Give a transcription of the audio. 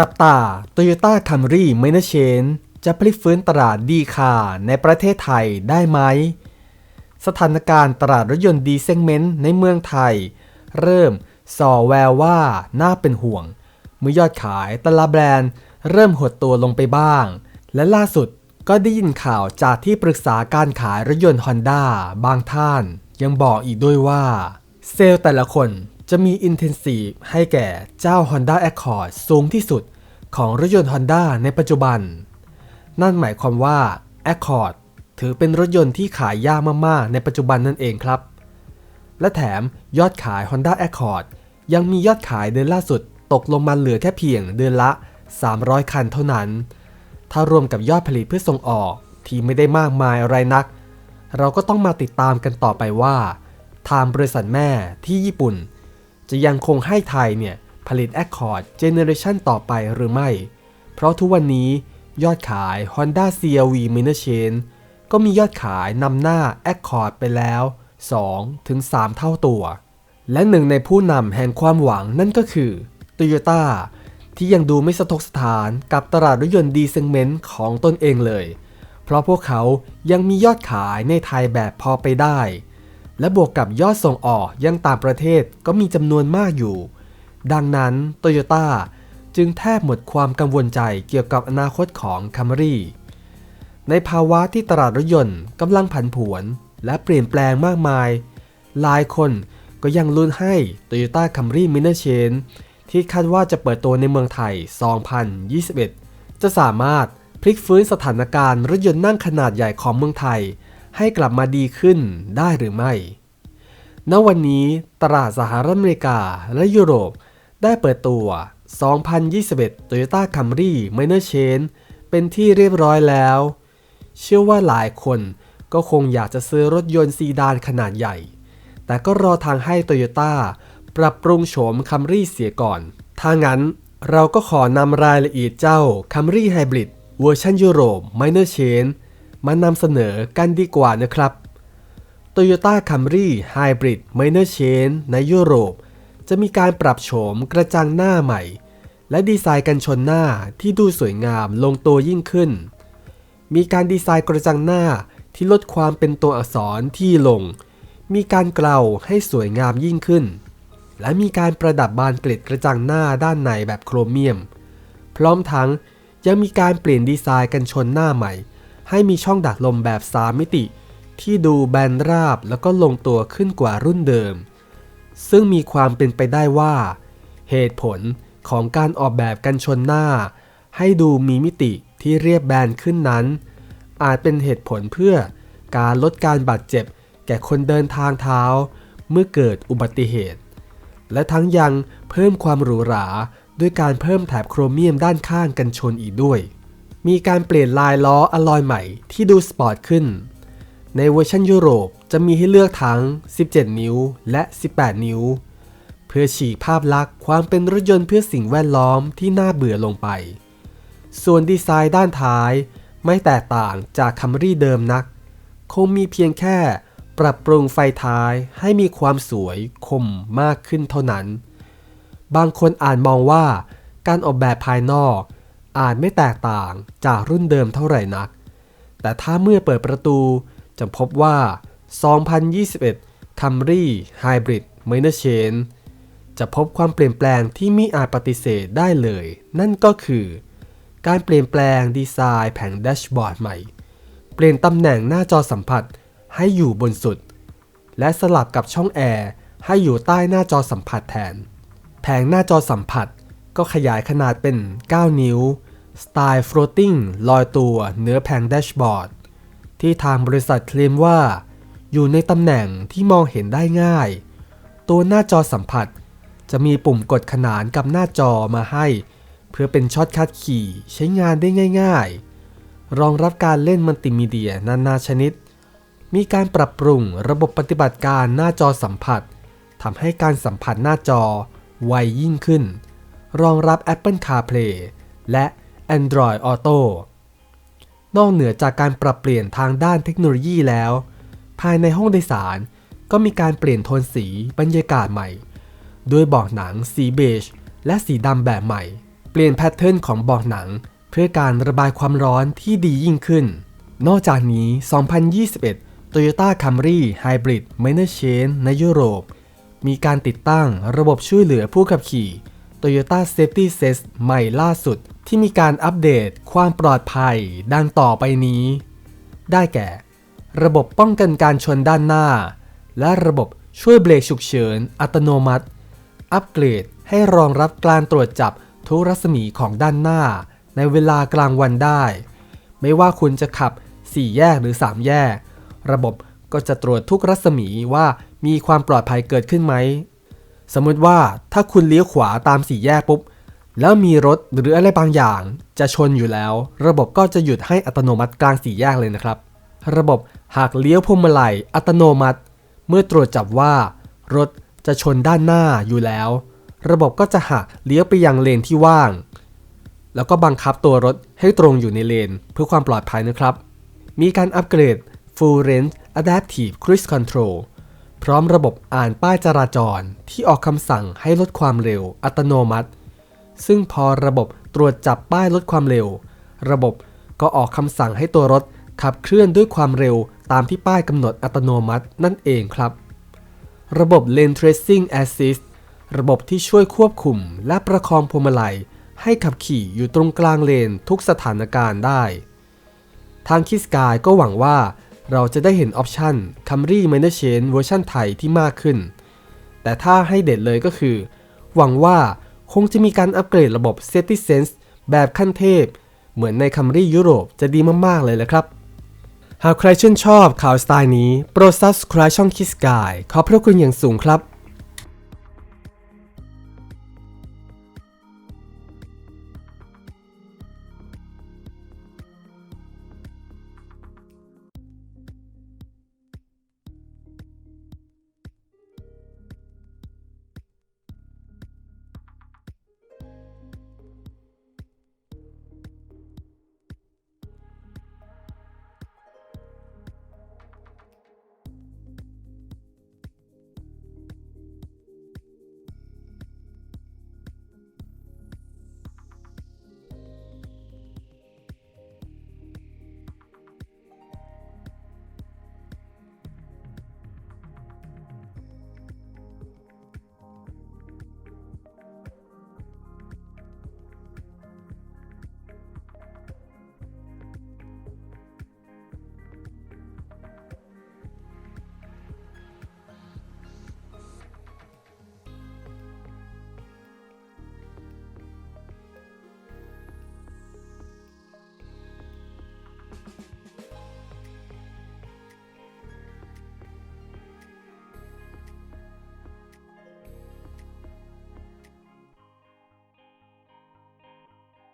จับตา Toyota Camry Minor Change จะพลิกฟื้นตลาดดีคาในประเทศไทยได้ไหม สถานการณ์ตลาดรถยนต์ดีเซกเมนต์ในเมืองไทย เริ่มส่อแววว่าน่าเป็นห่วง เมื่อยอดขายแต่ละแบรนด์เริ่มหดตัวลงไปบ้าง และล่าสุดก็ได้ยินข่าวจากที่ปรึกษาการขายรถยนต์ Honda บางท่าน ยังบอกอีกด้วยว่า เซลล์แต่ละคน จะมี Intensive ให้แก่เจ้า Honda Accord สูงที่สุดของรถยนต์ Honda ในปัจจุบัน นั่นหมายความว่า Accord ถือเป็นรถยนต์ที่ขายยากมากๆ ในปัจจุบันนั่นเองครับ และแถมยอดขาย Honda Accord ยังมียอดขายเดือนล่าสุดตกลงมาเหลือแค่เพียงเดือนละ 300 คันเท่านั้น ถ้ารวมกับยอดผลิตเพื่อส่งออกที่ไม่ได้มากมายอะไรนัก เราก็ต้องมาติดตามกันต่อไปว่า ทางบริษัทแม่ที่ญี่ปุ่น จะยังคงให้ไทยเนี่ยผลิต Accord Generation ต่อไปหรือไม่ เพราะทุกวันนี้ยอดขาย Honda CRV Minor Chain ก็มียอดขายนำหน้า Accord ไปแล้ว 2-3เท่าตัว และหนึ่งในผู้นำแห่งความหวังนั่นก็คือ Toyota ที่ยังดูไม่สะทกสถานกับตลาดรถยนต์ดีเซงเมนต์ของตนเองเลย เพราะพวกเขายังมียอดขายในไทยแบบพอไปได้ และบวกกับยอดส่งออกยังต่างประเทศก็มีจำนวนมากอยู่ ดังนั้นโตโยต้าจึงแทบหมดความกังวลใจเกี่ยวกับอนาคตของ Camry ในภาวะที่ตลาดรถยนต์กำลังผันผวนและเปลี่ยนแปลงมากมาย หลายคนก็ยังลุ้นให้ Toyota Camry Minor c h a i n ที่คาดว่าจะเปิดตัวในเมืองไทย 2021 จะสามารถพลิกฟื้นสถานการณ์รถยนต์นั่งขนาดใหญ่ของเมืองไทย ให้กลับมาดีขึ้นได้หรือไม่ ณ วันนี้ตลาดสหรัฐอเมริกาและยุโรปได้เปิดตัว 2021 Toyota Camry Minor Change เป็นที่เรียบร้อยแล้ว เชื่อว่าหลายคนก็คงอยากจะซื้อรถยนต์ซีดานขนาดใหญ่ แต่ก็รอทางให้ Toyota ปรับปรุงโฉม Camry เสียก่อน ถ้างั้นเราก็ขอนำรายละเอียดเจ้า Camry Hybrid เวอร์ชันยุโรป Minor Change มานำเสนอกันดีกว่านะครับ Toyota Camry Hybrid Minor Change ในยุโรป จะมีการปรับโฉมกระจังหน้าใหม่ และดีไซน์กันชนหน้าที่ดูสวยงามลงตัวยิ่งขึ้น มีการดีไซน์กระจังหน้าที่ลดความเป็นตัวอักษรที่ลง มีการเกลาให้สวยงามยิ่งขึ้น และมีการประดับบานเกล็ดกระจังหน้าด้านในแบบโครเมียม พร้อมทั้งยังมีการเปลี่ยนดีไซน์กันชนหน้าใหม่ ให้มีช่องดักลมแบบ 3 มิติ ที่ดูแบนราบแล้วก็ลงตัวขึ้นกว่ารุ่นเดิม ซึ่งมีความเป็นไปได้ว่า เหตุผลของการออกแบบกันชนหน้า ให้ดูมีมิติที่เรียบแบนขึ้นนั้น อาจเป็นเหตุผลเพื่อการลดการบาดเจ็บ แก่คนเดินทางเท้า เมื่อเกิดอุบัติเหตุ และทั้งยังเพิ่มความหรูหราด้วยการเพิ่มแถบโครเมียมด้านข้างกันชนอีกด้วย มีการเปลี่ยนลายล้ออลลอยใหม่ที่ดูสปอร์ตขึ้น ในเวอร์ชันยุโรปจะมีให้เลือกทั้ง 17 นิ้วและ 18 นิ้ว เพื่อฉีกภาพลักษณ์ความเป็นรถยนต์เพื่อสิ่งแวดล้อมที่น่าเบื่อลงไป ส่วนดีไซน์ด้านท้ายไม่แตกต่างจากคัมรี่เดิมนัก คงมีเพียงแค่ปรับปรุงไฟท้ายให้มีความสวยคมมากขึ้นเท่านั้น บางคนอาจมองว่าการออกแบบภายนอก อาจไม่แตกต่างจากรุ่นเดิมเท่าไหร่นัก แต่ถ้าเมื่อเปิดประตูจะพบว่า 2021 Camry Hybrid Minor Change จะพบความเปลี่ยนแปลงที่มิอาจปฏิเสธได้เลย นั่นก็คือ การเปลี่ยนแปลงดีไซน์แผงแดชบอร์ดใหม่ เปลี่ยนตำแหน่งหน้าจอสัมผัสให้อยู่บนสุด และสลับกับช่องแอร์ให้อยู่ใต้หน้าจอสัมผัสแทน แผงหน้าจอสัมผัส ก็ขยายขนาดเป็น 9 นิ้ว สไตล์ floating ลอยตัวเหนือแผงแดชบอร์ด ที่ทางบริษัทเคลมว่า อยู่ในตำแหน่งที่มองเห็นได้ง่าย ตัวหน้าจอสัมผัส จะมีปุ่มกดขนานกับหน้าจอมาให้ เพื่อเป็นช็อตคัดขี่ใช้งานได้ง่าย ๆ รองรับการเล่นมัลติมีเดียนานาชนิด มีการปรับปรุงระบบปฏิบัติการหน้าจอสัมผัสทำให้การสัมผัสหน้าจอไวยิ่งขึ้น รองรับ Apple CarPlay และ Android Auto นอกเหนือจากการปรับเปลี่ยนทางด้านเทคโนโลยีแล้ว ภายในห้องโดยสารก็มีการเปลี่ยนโทนสีบรรยากาศใหม่ ด้วยเบาะหนังสีเบจและสีดำแบบใหม่ เปลี่ยนแพทเทิร์นของเบอกหนัง เพื่อการระบายความร้อนที่ดียิ่งขึ้น นอกจากนี้ 2021 Toyota Camry Hybrid Minor Change ในยุโรป มีการติดตั้งระบบช่วยเหลือผู้ขับขี่ Toyota Safety Sense ใหม่ล่าสุดที่มีการอัปเดตความปลอดภัยดังต่อไปนี้ ได้แก่ ระบบป้องกันการชนด้านหน้า และระบบช่วยเบรกฉุกเฉินอัตโนมัติ อัปเกรดให้รองรับการตรวจจับทุกรัศมีของด้านหน้า ในเวลากลางวันได้ ไม่ว่าคุณจะขับ 4 แยกหรือ 3 แยก ระบบก็จะตรวจทุกรัศมีว่ามีความปลอดภัยเกิดขึ้นไหม สมมติว่าถ้าคุณเลี้ยวขวาตามสี่แยกปุ๊บ แล้วมีรถหรืออะไรบางอย่าง จะชนอยู่แล้ว ระบบก็จะหยุดให้อัตโนมัติกลางสี่แยกเลยนะครับ ระบบหากเลี้ยวพวงมาลัยอัตโนมัติ เมื่อตรวจจับว่า รถจะชนด้านหน้าอยู่แล้ว ระบบก็จะหักเลี้ยวไปยังเลนที่ว่าง แล้วก็บังคับตัวรถให้ตรงอยู่ในเลน เพื่อความปลอดภัยนะครับ มีการอัปเกรด Full Range Adaptive Cruise Control พร้อมระบบอ่านป้ายจราจรที่ออกคำสั่งให้ลดความเร็วอัตโนมัติ ซึ่งพอระบบตรวจจับป้ายลดความเร็ว ระบบก็ออกคำสั่งให้ตัวรถขับเคลื่อนด้วยความเร็วตามที่ป้ายกำหนดอัตโนมัตินั่นเองครับ ระบบ Lane Tracing Assist ระบบที่ช่วยควบคุมและประคองพวงมาลัย ให้ขับขี่อยู่ตรงกลางเลนทุกสถานการณ์ได้ ทางคิสกายก็หวังว่า เราจะได้เห็นออปชัน Camry Minor Change เวอร์ชันไทยที่มากขึ้น แต่ถ้าให้เด็ดเลยก็คือ หวังว่าคงจะมีการอัปเกรดระบบ Safety Sense แบบขั้นเทพ เหมือนใน Camry ยุโรปจะดีมาก ๆ เลยแหละครับ หากใครชื่นชอบข่าวสไตล์นี้ โปรด subscribe ช่องคิสกายขอบพระคุณอย่างสูงครับ